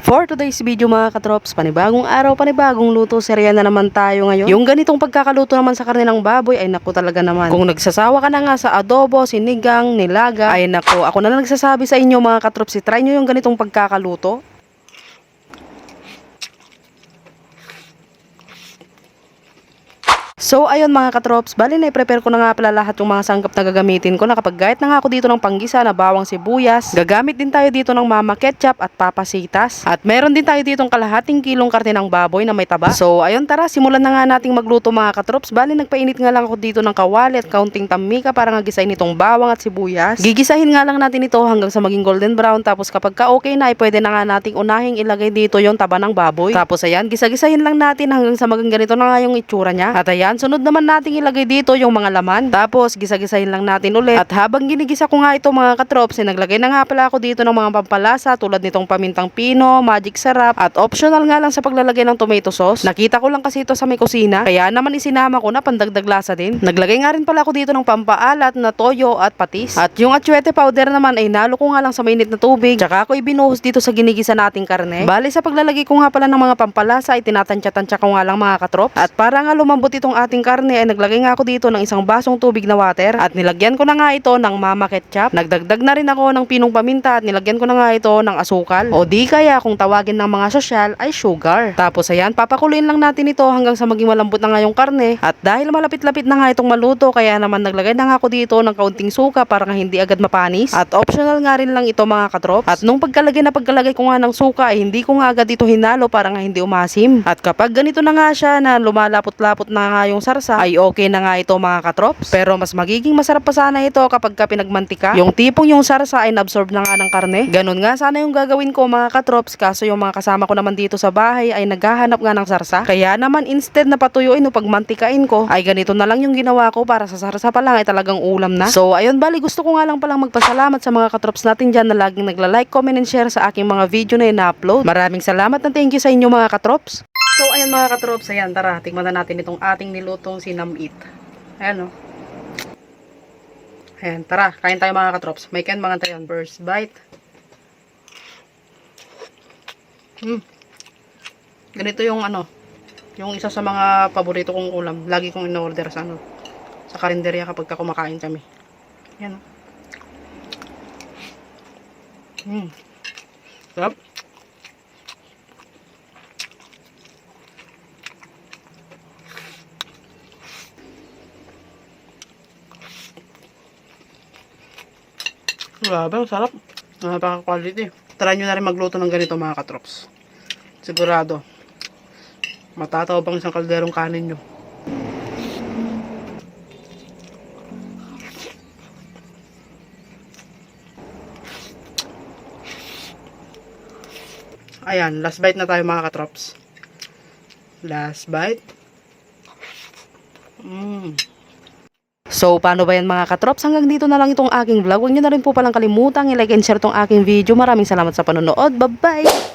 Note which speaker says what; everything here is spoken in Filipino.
Speaker 1: For today's video mga katrops, panibagong araw, panibagong luto, serya na naman tayo ngayon. Yung ganitong pagkakaluto naman sa karne ng baboy ay naku talaga naman. Kung nagsasawa ka na nga sa adobo, sinigang, nilaga, ay naku, ako na lang nagsasabi sa inyo mga katrops, try nyo yung ganitong pagkakaluto. So ayun mga katrops, bali na i-prepare ko na nga pala lahat yung mga sangkap na gagamitin ko. Nakapag-guide na nga ako dito ng panggisa na bawang sibuyas. Gagamit din tayo dito ng mama ketchup at papasitas. At meron din tayo dito ng kalahating kilong karne ng baboy na may taba. So ayun tara, simulan na nga nating magluto mga katrops. Bali nagpainit nga lang ako dito ng kawali at kaunting tamika para nga gisahin itong bawang at sibuyas. Gigisahin nga lang natin ito hanggang sa maging golden brown. Tapos kapag ka okay na, ay pwede na nga nating unahing ilagay dito yung taba ng baboy. Tapos ayan, gisa-gisahin lang natin hanggang sa maging ganito na nga yung itsura niya. At ayan, sunod naman nating ilagay dito yung mga laman. Tapos gisa-gisahin lang natin ulit. At habang ginigisa ko nga ito mga katrops, ay naglagay na nga pala ako dito ng mga pampalasa tulad nitong pamintang pino, magic sarap, at optional nga lang sa paglalagay ng tomato sauce. Nakita ko lang kasi ito sa may kusina, kaya naman isinama ko na pandagdag lasa din. Naglagay nga rin pala ako dito ng pampaalat na toyo at patis. At yung atsuete powder naman ay nalo ko nga lang sa mainit na tubig. Tsaka ako ibinuhos dito sa ginigisa nating karne. Bali sa paglalagay ko nga pala ng mga pampalasa ay tinatansya-tansya ko nga lang mga katrops. At para nga lumambot itong ating karne ay naglagay nga ako dito ng isang basong tubig na water. At nilagyan ko na nga ito ng mama ketchup. Nagdagdag na rin ako ng pinong paminta at nilagyan ko na nga ito ng asukal. O di kaya kung tawagin ng mga sosyal ay sugar. Tapos ayan, papakuluin lang natin ito hanggang sa maging malambot na nga yung karne. At dahil malapit-lapit na nga itong maluto, kaya naman naglagay na nga ako dito ng kaunting suka para nga hindi agad mapanis. At optional nga rin lang ito mga katrop. At nung pagkalagay na pagkalagay ko nga ng suka ay hindi ko nga agad ito hinalo para nga hindi umasim. At kapag ganito na nga siya na lumalapot-lapot na nga yung sarsa, ay okay na nga ito mga katrops. Pero mas magiging masarap pa sana ito kapag ka pinagmantika. Yung tipong yung sarsa ay absorb na nga ng karne. Ganun nga sana yung gagawin ko mga katrops kaso yung mga kasama ko naman dito sa bahay ay naghahanap nga ng sarsa. Kaya naman instead na patuyuin o pagmantikain ko ay ganito na lang yung ginawa ko para sa sarsa pa lang ay talagang ulam na. So ayun bali gusto ko nga lang palang magpasalamat sa mga katrops natin dyan na laging nagla-like, comment and share sa aking mga video na ina-upload. Maraming salamat na thank you sa inyo mga katrops. So ayan mga katrops, ayan tara, tikman na natin itong ating nilutong sinamit. Ayan o. Ayan, tara, kain tayo mga katrops. May ken mga tayo. First bite. Hmm. Ganito yung ano, yung isa sa mga paborito kong ulam. Lagi kong in-order sa ano, sa karinderya kapag ka kumakain kami. Ayan o. Hmm. Sarap. Grabe, ang sarap. Napaka-quality. Try nyo na rin magluto ng ganito mga katrops. Sigurado. Matataw pang isang kalderong kanin nyo. Ayan, last bite na tayo mga katrops. Last bite. Mmm. So, paano ba yan mga katrops? Hanggang dito na lang itong aking vlog. Huwag nyo na rin po palang kalimutang i-like and share itong aking video. Maraming salamat sa panonood. Bye-bye!